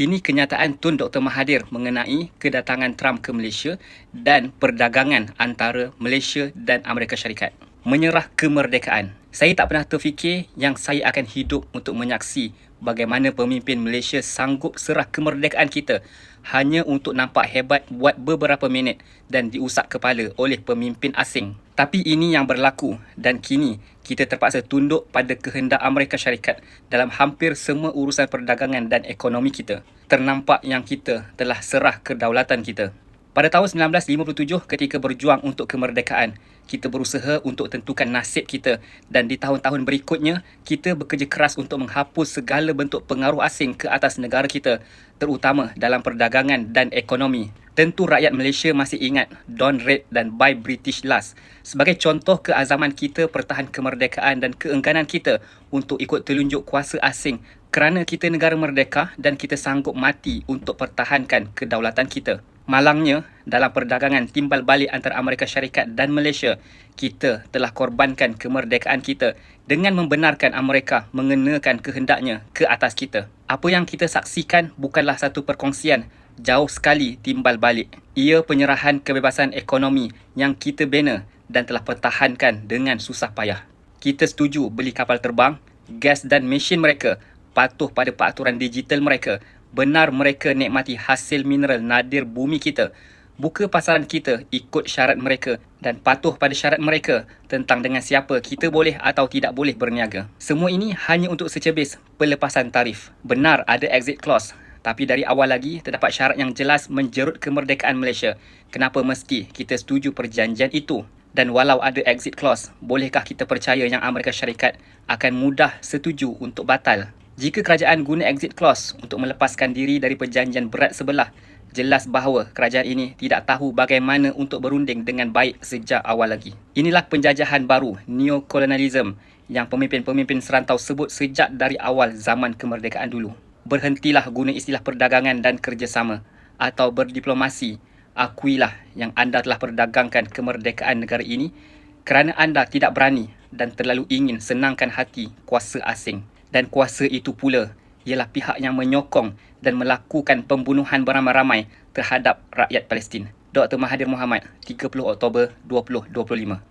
Ini kenyataan Tun Dr. Mahathir mengenai kedatangan Trump ke Malaysia dan perdagangan antara Malaysia dan Amerika Syarikat. Menyerah kemerdekaan. Saya tak pernah terfikir yang saya akan hidup untuk menyaksi bagaimana pemimpin Malaysia sanggup serah kemerdekaan kita hanya untuk nampak hebat buat beberapa minit dan diusak kepala oleh pemimpin asing. Tapi ini yang berlaku dan kini kita terpaksa tunduk pada kehendak Amerika Syarikat dalam hampir semua urusan perdagangan dan ekonomi kita. Ternampak yang kita telah serah kedaulatan kita. Pada tahun 1957 ketika berjuang untuk kemerdekaan, kita berusaha untuk tentukan nasib kita dan di tahun-tahun berikutnya, kita bekerja keras untuk menghapus segala bentuk pengaruh asing ke atas negara kita, terutama dalam perdagangan dan ekonomi. Tentu rakyat Malaysia masih ingat Don't Raid dan Buy British Last sebagai contoh keazaman kita pertahan kemerdekaan dan keengganan kita untuk ikut telunjuk kuasa asing kerana kita negara merdeka dan kita sanggup mati untuk pertahankan kedaulatan kita. Malangnya, dalam perdagangan timbal balik antara Amerika Syarikat dan Malaysia, kita telah korbankan kemerdekaan kita dengan membenarkan Amerika mengenakan kehendaknya ke atas kita. Apa yang kita saksikan bukanlah satu perkongsian jauh sekali timbal balik. Ia penyerahan kebebasan ekonomi yang kita bina dan telah pertahankan dengan susah payah. Kita setuju beli kapal terbang, gas dan mesin mereka patuh pada peraturan digital mereka benar mereka nikmati hasil mineral nadir bumi kita. Buka pasaran kita ikut syarat mereka dan patuh pada syarat mereka tentang dengan siapa kita boleh atau tidak boleh berniaga. Semua ini hanya untuk secebis pelepasan tarif. Benar ada exit clause tapi dari awal lagi terdapat syarat yang jelas menjerut kemerdekaan Malaysia. Kenapa mesti kita setuju perjanjian itu? Dan walau ada exit clause, bolehkah kita percaya yang Amerika Syarikat akan mudah setuju untuk batal jika kerajaan guna exit clause untuk melepaskan diri dari perjanjian berat sebelah, jelas bahawa kerajaan ini tidak tahu bagaimana untuk berunding dengan baik sejak awal lagi. Inilah penjajahan baru, neocolonialism, yang pemimpin-pemimpin serantau sebut sejak dari awal zaman kemerdekaan dulu. Berhentilah guna istilah perdagangan dan kerjasama atau berdiplomasi. Akuilah yang anda telah perdagangkan kemerdekaan negara ini kerana anda tidak berani dan terlalu ingin senangkan hati kuasa asing dan kuasa itu pula ialah pihak yang menyokong dan melakukan pembunuhan beramai-ramai terhadap rakyat Palestin. Dr. Mahathir Mohamad, 30 Oktober 2025.